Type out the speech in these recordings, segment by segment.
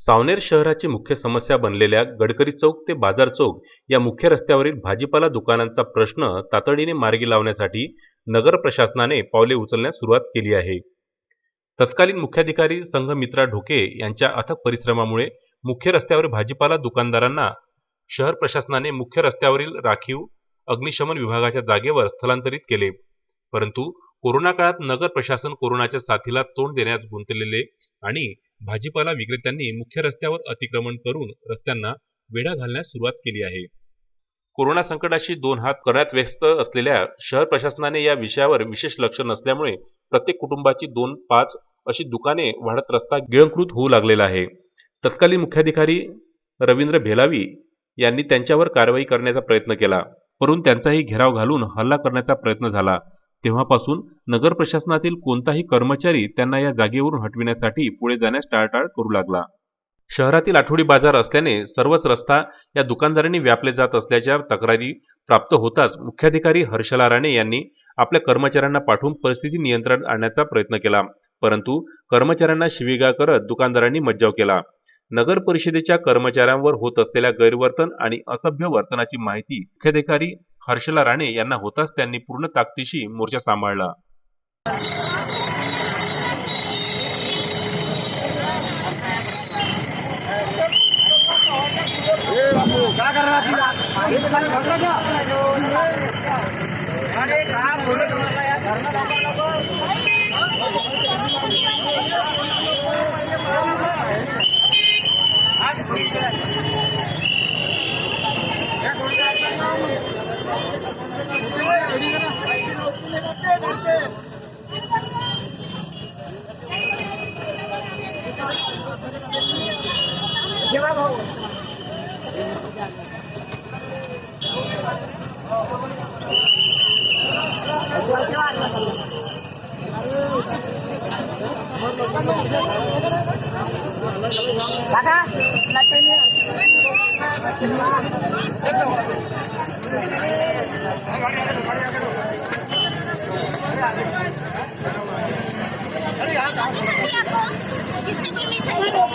सावनेर शहराची मुख्य समस्या बनलेल्या गडकरी चौक ते बाजार चौक या मुख्य रस्त्यावरील भाजीपाला दुकानांचा प्रश्न तातडीने मार्गी लावण्यासाठी नगर प्रशासनाने पावले उचलण्यास सुरुवात केली आहे. तत्कालीन मुख्याधिकारी संघमित्रा ढोके यांच्या अथक परिश्रमामुळे मुख्य रस्त्यावर भाजीपाला दुकानदारांना शहर प्रशासनाने मुख्य रस्त्यावरील राखीव अग्निशमन विभागाच्या जागेवर स्थलांतरित केले. परंतु कोरोना काळात नगर प्रशासन कोरोनाच्या साथीला तोंड देण्यास गुंतलेले आणि भाजीपाला विक्रेत्यांनी मुख्य रस्त्यावर अतिक्रमण करून रस्त्यांना वेढा घालण्यास सुरुवात केली आहे. कोरोना संकटाशी दोन हात करण्यात व्यस्त असलेल्या शहर प्रशासनाने या विषयावर विशेष लक्ष नसल्यामुळे प्रत्येक कुटुंबाची दोन पाच अशी दुकाने वाढत रस्ता गिळंकृत होऊ लागलेला आहे. तत्कालीन मुख्याधिकारी रवींद्र भेलावी यांनी त्यांच्यावर कारवाई करण्याचा प्रयत्न केला. परंतु त्यांचाही घेराव घालून हल्ला करण्याचा प्रयत्न झाला. तेव्हापासून नगर प्रशासनातील कोणताही कर्मचारी त्यांना या जागेवरून हटविण्यासाठी पुढे जाण्यास टाळटाळ करू लागला. शहरातील आठवडी बाजार असल्याने सर्वच रस्ता या दुकानदारांनी व्यापले जात असल्याच्या तक्रारी प्राप्त होताच मुख्याधिकारी हर्षला राणे यांनी आपल्या कर्मचाऱ्यांना पाठवून परिस्थिती नियंत्रणात आणण्याचा प्रयत्न केला. परंतु कर्मचाऱ्यांना शिवीगाळ करत दुकानदारांनी मज्जाव केला. नगर परिषदेच्या कर्मचाऱ्यांवर होत असलेल्या गैरवर्तन आणि असभ्य वर्तनाची माहिती मुख्याधिकारी हर्षला राणे यांना होताच त्यांनी पूर्ण ताकदीशी मोर्चा सांभाळला. क्या Kakak,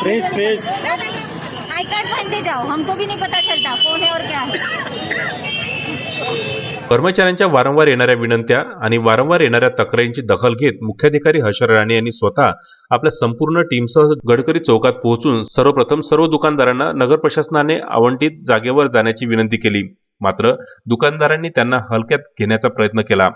Please, please. I card पहनते जाओ. हमको भी नहीं पता चलता. कौन है और क्या है? कर्मचाऱ्यांच्या वारंवार येणाऱ्या विनंत्या आणि वारंवार येणाऱ्या तक्रारींची दखल घेत मुख्याधिकारी हर्षर राणे यांनी स्वतः आपल्या संपूर्ण टीमसह गडकरी चौकात पोहोचून सर्वप्रथम सर्व दुकानदारांना नगर प्रशासनाने आवंटित जागेवर जाण्याची विनंती केली. मात्र दुकानदारांनी त्यांना हलक्यात घेण्याचा प्रयत्न केला.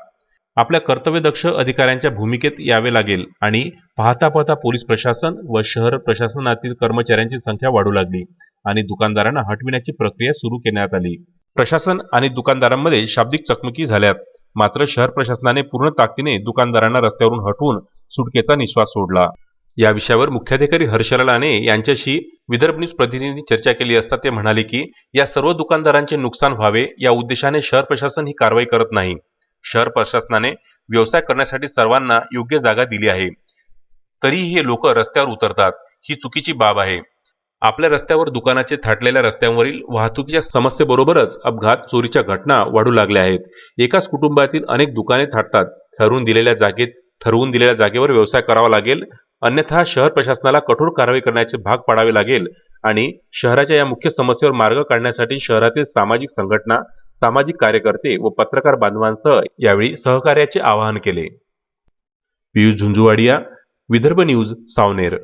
आपल्या कर्तव्यदक्ष अधिकाऱ्यांच्या भूमिकेत यावे लागेल आणि पाहता पाहता पोलीस प्रशासन व शहर प्रशासनातील कर्मचाऱ्यांची संख्या वाढू लागली आणि दुकानदारांना हटविण्याची प्रक्रिया सुरू करण्यात आली. प्रशासन आणि दुकानदारांमध्ये शाब्दिक चकमकी झाल्यात. मात्र शहर प्रशासनाने पूर्ण ताकदीने दुकानदारांना रस्त्यावरून हटवून सुटकेचा निश्वास सोडला. या विषयावर मुख्याधिकारी हर्षला राणे यांच्याशी विदर्भ न्यूज प्रतिनिधी चर्चा केली असता ते म्हणाले की या सर्व दुकानदारांचे नुकसान व्हावे या उद्देशाने शहर प्रशासन ही कारवाई करत नाही. शहर प्रशासनाने व्यवसाय करण्यासाठी सर्वांना योग्य जागा दिली आहे. तरीही हे लोक रस्त्यावर उतरतात. ही चुकीची बाब आहे. आपल्या रस्त्यावर दुकानाचे थाटलेल्या रस्त्यांवरील वाहतुकीच्या समस्येबरोबरच अपघात चोरीच्या घटना वाढू लागल्या आहेत. एकाच कुटुंबातील अनेक दुकाने थाटतात. ठरवून दिलेल्या जागेत ठरवून दिलेल्या जागेवर व्यवसाय करावा लागेल. अन्यथा शहर प्रशासनाला कठोर कारवाई करण्याचे भाग पाडावे लागेल आणि शहराच्या या मुख्य समस्येवर मार्ग काढण्यासाठी शहरातील सामाजिक संघटना सामाजिक कार्यकर्ते व पत्रकार बांधवांसह यावेळी सहकार्याचे आवाहन केले. पियुष झुंझुवाडिया विदर्भ न्यूज सावनेर.